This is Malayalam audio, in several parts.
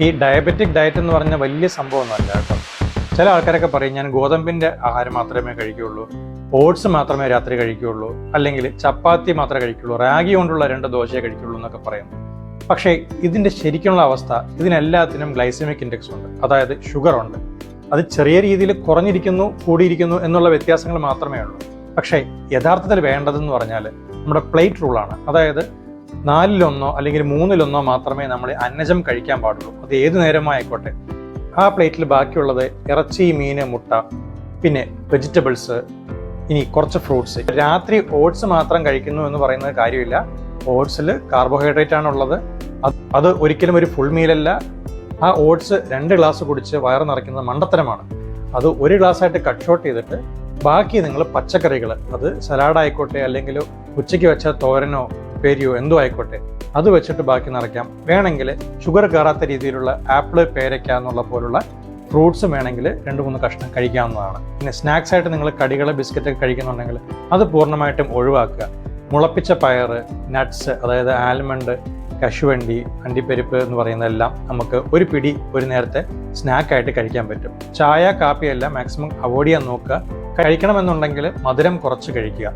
ഈ ഡയബറ്റിക് ഡയറ്റ് എന്ന് പറഞ്ഞ വലിയ സംഭവമൊന്നുമല്ല കേട്ടോ. ചില ആൾക്കാരൊക്കെ പറയും ഞാൻ ഗോതമ്പിന്റെ ആഹാരം മാത്രമേ കഴിക്കുകയുള്ളൂ ഓട്സ് മാത്രമേ രാത്രി കഴിക്കുകയുള്ളൂ അല്ലെങ്കിൽ ചപ്പാത്തി മാത്രമേ കഴിക്കുള്ളൂ റാഗി കൊണ്ടുള്ള രണ്ട് ദോശയെ കഴിക്കുള്ളൂ എന്നൊക്കെ പറയുന്നു. പക്ഷേ ഇതിന്റെ ശരിക്കുള്ള അവസ്ഥ ഇതിനെല്ലാത്തിനും ഗ്ലൈസമിക് ഇൻഡെക്സ് ഉണ്ട്. അതായത് ഷുഗർ ഉണ്ട്. അത് ചെറിയ രീതിയിൽ കുറഞ്ഞിരിക്കുന്നു കൂടിയിരിക്കുന്നു എന്നുള്ള വ്യത്യാസങ്ങൾ മാത്രമേ ഉള്ളൂ. പക്ഷേ യഥാർത്ഥത്തിൽ വേണ്ടതെന്ന് പറഞ്ഞാൽ നമ്മുടെ പ്ലേറ്റ് റൂളാണ് അതായത് നാലിലൊന്നോ അല്ലെങ്കിൽ മൂന്നിലൊന്നോ മാത്രമേ നമ്മൾ അന്നജം കഴിക്കാൻ പാടുള്ളൂ. അത് ഏത് നേരമായിക്കോട്ടെ ആ പ്ലേറ്റിൽ ബാക്കിയുള്ളത് ഇറച്ചി മീൻ മുട്ട പിന്നെ വെജിറ്റബിൾസ് ഇനി കുറച്ച് ഫ്രൂട്ട്സ്. രാത്രി ഓട്സ് മാത്രം കഴിക്കുന്നു എന്ന് പറയുന്നത് കാര്യമില്ല. ഓട്സിൽ കാർബോഹൈഡ്രേറ്റ് ആണുള്ളത്. അത് ഒരിക്കലും ഒരു ഫുൾ മീലല്ല ആ ഓട്സ് രണ്ട് ഗ്ലാസ് കുടിച്ച് വയറ് നിറയ്ക്കുന്നത് മണ്ടത്തരമാണ്. അത് ഒരു ഗ്ലാസ് ആയിട്ട് കട്ട് ഷോട്ട് ചെയ്തിട്ട് ബാക്കി നിങ്ങൾ പച്ചക്കറികൾ അത് സലാഡ് ആയിക്കോട്ടെ അല്ലെങ്കിൽ ഉച്ചയ്ക്ക് വെച്ച തോരനോ പേരിയോ എന്തോ ആയിക്കോട്ടെ. അത് വെച്ചിട്ട് ബാക്കി നിറയ്ക്കാം വേണമെങ്കിൽ ഷുഗർ കയറാത്ത രീതിയിലുള്ള ആപ്പിൾ പേരയ്ക്ക എന്നുള്ള പോലുള്ള ഫ്രൂട്ട്സും വേണമെങ്കിൽ രണ്ട് മൂന്ന് കഷ്ണം കഴിക്കാവുന്നതാണ്. പിന്നെ സ്നാക്സ് ആയിട്ട് നിങ്ങൾ കടികൾ ബിസ്ക്കറ്റ് ഒക്കെ കഴിക്കുന്നുണ്ടെങ്കിൽ അത് പൂർണമായിട്ടും ഒഴിവാക്കുക. മുളപ്പിച്ച പയർ നട്ട്സ് അതായത് ആൽമണ്ട് കശുവണ്ടി അണ്ടിപ്പരിപ്പ് എന്ന് പറയുന്നതെല്ലാം നമുക്ക് ഒരു പിടി ഒരു നേരത്തെ സ്നാക്കായിട്ട് കഴിക്കാൻ പറ്റും. ചായ കാപ്പിയെല്ലാം മാക്സിമം അവോയ്ഡ് ചെയ്യാൻ നോക്കുക. കഴിക്കണമെന്നുണ്ടെങ്കിൽ മധുരം കുറച്ച് കഴിക്കുക.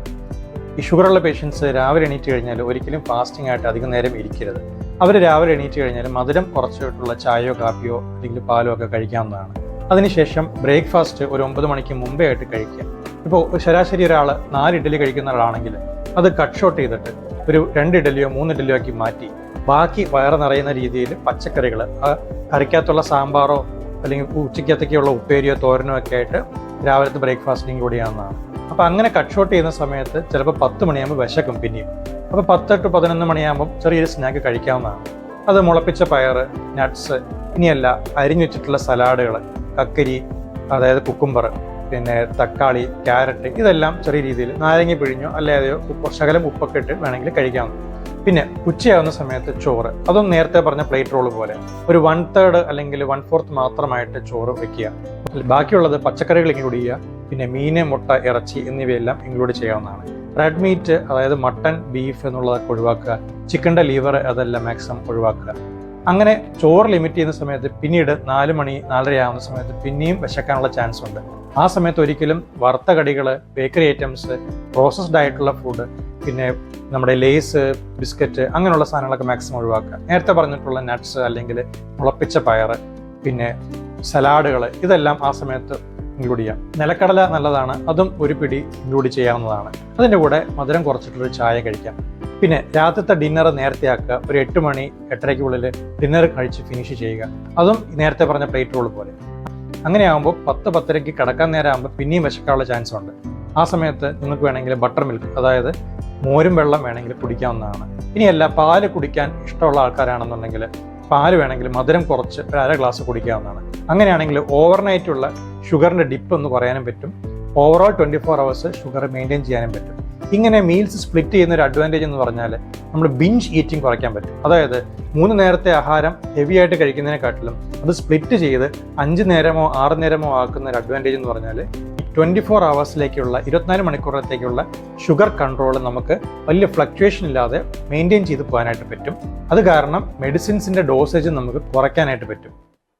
ഈ ഷുഗറുള്ള പേഷ്യൻസ് രാവിലെ എണീറ്റ് കഴിഞ്ഞാൽ ഒരിക്കലും ഫാസ്റ്റിംഗ് ആയിട്ട് അധികം നേരം ഇരിക്കരുത്. അവർ രാവിലെ എണീറ്റ് കഴിഞ്ഞാൽ മധുരം കുറച്ചിട്ടുള്ള ചായയോ കാപ്പിയോ അല്ലെങ്കിൽ പാലോ ഒക്കെ കഴിക്കാവുന്നതാണ്. അതിനുശേഷം ബ്രേക്ക്ഫാസ്റ്റ് ഒരു ഒമ്പത് മണിക്ക് മുമ്പേ ആയിട്ട് കഴിക്കുക. ഇപ്പോൾ ശരാശരി ഒരാൾ നാല് ഇഡ്ഡലി കഴിക്കുന്ന ഒരാളാണെങ്കിൽ അത് കട്ട് ഷോട്ട് ചെയ്തിട്ട് ഒരു രണ്ട് ഇഡലിയോ മൂന്ന് ഇഡലിയോ ആക്കി മാറ്റി ബാക്കി വയറ് നിറയുന്ന രീതിയിൽ പച്ചക്കറികൾ കറിക്കകത്തുള്ള സാമ്പാറോ അല്ലെങ്കിൽ ഉച്ചയ്ക്കത്തേക്കുള്ള ഉപ്പേരിയോ തോരനോ ഒക്കെ ആയിട്ട് രാവിലത്തെ ബ്രേക്ക്ഫാസ്റ്റിനും കൂടിയാവുന്നതാണ്. അപ്പോൾ അങ്ങനെ കട്ട് ഷോട്ട് ചെയ്യുന്ന സമയത്ത് ചിലപ്പോൾ പത്ത് മണിയാകുമ്പോൾ വിശക്കും പിന്നെയും. അപ്പോൾ പത്ത് ടു പതിനൊന്ന് മണിയാകുമ്പോൾ ചെറിയൊരു സ്നാക്ക് കഴിക്കാവുന്നതാണ്. അത് മുളപ്പിച്ച പയർ നട്ട്സ് ഇനിയല്ല അരിഞ്ഞു വെച്ചിട്ടുള്ള സലാഡുകൾ കക്കരി അതായത് കുക്കുംബർ പിന്നെ തക്കാളി ക്യാരറ്റ് ഇതെല്ലാം ചെറിയ രീതിയിൽ നാരങ്ങ പിഴിഞ്ഞോ അല്ലാതെയോ ഉപ്പ് ശകലം ഉപ്പൊക്കെ ഇട്ട് വേണമെങ്കിൽ കഴിക്കാവുന്ന പിന്നെ ഉച്ചയാവുന്ന സമയത്ത് ചോറ്. അതും നേരത്തെ പറഞ്ഞ പ്ലേറ്റ് റോൾ പോലെ. ഒരു വൺ തേർഡ് അല്ലെങ്കിൽ വൺ ഫോർത്ത് മാത്രമായിട്ട് ചോറ് വെക്കുക. ബാക്കിയുള്ളത് പച്ചക്കറികൾ ഇൻക്ലൂഡ് ചെയ്യുക. പിന്നെ മീന് മുട്ട ഇറച്ചി എന്നിവയെല്ലാം ഇൻക്ലൂഡ് ചെയ്യാവുന്നതാണ്. റെഡ് മീറ്റ് അതായത് മട്ടൺ ബീഫ് എന്നുള്ളതൊക്കെ ഒഴിവാക്കുക. ചിക്കന്റെ ലിവർ അതെല്ലാം മാക്സിമം ഒഴിവാക്കുക. അങ്ങനെ ചോറ് ലിമിറ്റ് ചെയ്യുന്ന സമയത്ത് പിന്നീട് നാല് മണി നാലര ആവുന്ന സമയത്ത് പിന്നെയും വിശക്കാനുള്ള ചാൻസ് ഉണ്ട്. ആ സമയത്ത് ഒരിക്കലും വറുത്ത കടികൾ ബേക്കറി ഐറ്റംസ് പ്രോസസ്ഡ് ആയിട്ടുള്ള ഫുഡ് പിന്നെ നമ്മുടെ ലേസ് ബിസ്ക്കറ്റ് അങ്ങനെയുള്ള സാധനങ്ങളൊക്കെ മാക്സിമം ഒഴിവാക്കുക. നേരത്തെ പറഞ്ഞിട്ടുള്ള നട്ട്സ് അല്ലെങ്കിൽ മുളപ്പിച്ച പയർ പിന്നെ സലാഡുകൾ ഇതെല്ലാം ആ സമയത്ത് ഇൻക്ലൂഡ് ചെയ്യാം. നിലക്കടല നല്ലതാണ് അതും ഒരു പിടി ഇൻക്ലൂഡ് ചെയ്യാവുന്നതാണ്. അതിന്റെ കൂടെ മധുരം കുറച്ചിട്ടൊരു ചായ കഴിക്കാം. പിന്നെ രാത്രിത്തെ ഡിന്നർ നേരത്തെ ആക്കുക ഒരു എട്ട് മണി എട്ടരയ്ക്കുള്ളിൽ ഡിന്നർ കഴിച്ച് ഫിനിഷ് ചെയ്യുക. അതും നേരത്തെ പറഞ്ഞ പ്ലേറ്റ് റോൾ പോലെ. അങ്ങനെയാകുമ്പോൾ പത്ത് പത്തരയ്ക്ക് കിടക്കാൻ നേരമാകുമ്പോൾ പിന്നെയും വിശക്കാനുള്ള ചാൻസ് ഉണ്ട്. ആ സമയത്ത് നിങ്ങൾക്ക് വേണമെങ്കിൽ ബട്ടർ മിൽക്ക് അതായത് മോരും വെള്ളം വേണമെങ്കിൽ കുടിക്കാവുന്നതാണ്. ഇനിയല്ല പാൽ കുടിക്കാൻ ഇഷ്ടമുള്ള ആൾക്കാരാണെന്നുണ്ടെങ്കിൽ പാൽ വേണമെങ്കിൽ മധുരം കുറച്ച് ഒരു അര ഗ്ലാസ് കുടിക്കാവുന്നതാണ്. അങ്ങനെയാണെങ്കിൽ ഓവർനൈറ്റുള്ള ഷുഗറിന്റെ ഡിപ്പ് എന്ന് പറയാനും പറ്റും. Overall twenty four hours sugar maintain ചെയ്യാനും പറ്റും. ഇങ്ങനെ മീൽസ് സ്പ്ലിറ്റ് ചെയ്യുന്ന ഒരു അഡ്വാന്റേജ് എന്ന് പറഞ്ഞാൽ നമ്മൾ ബിഞ്ച് ഈറ്റിംഗ് കുറയ്ക്കാൻ പറ്റും. അതായത് മൂന്ന് നേരത്തെ ആഹാരം ഹെവി ആയിട്ട് കഴിക്കുന്നതിനെക്കാട്ടിലും അത് സ്പ്ലിറ്റ് ചെയ്ത് അഞ്ച് നേരമോ ആറ് നേരമോ ആക്കുന്ന ഒരു അഡ്വാന്റേജ് എന്ന് പറഞ്ഞാൽ ട്വന്റി ഫോർ അവേഴ്സിലേക്കുള്ള ഇരുപത്തിനാല് മണിക്കൂറത്തേക്കുള്ള ഷുഗർ കൺട്രോൾ നമുക്ക് വലിയ ഫ്ലക്ച്വേഷൻ ഇല്ലാതെ മെയിന്റെയിൻ ചെയ്ത് പോകാനായിട്ട് പറ്റും. അത് കാരണം മെഡിസിൻസിന്റെ ഡോസേജ് നമുക്ക് കുറയ്ക്കാനായിട്ട് പറ്റും.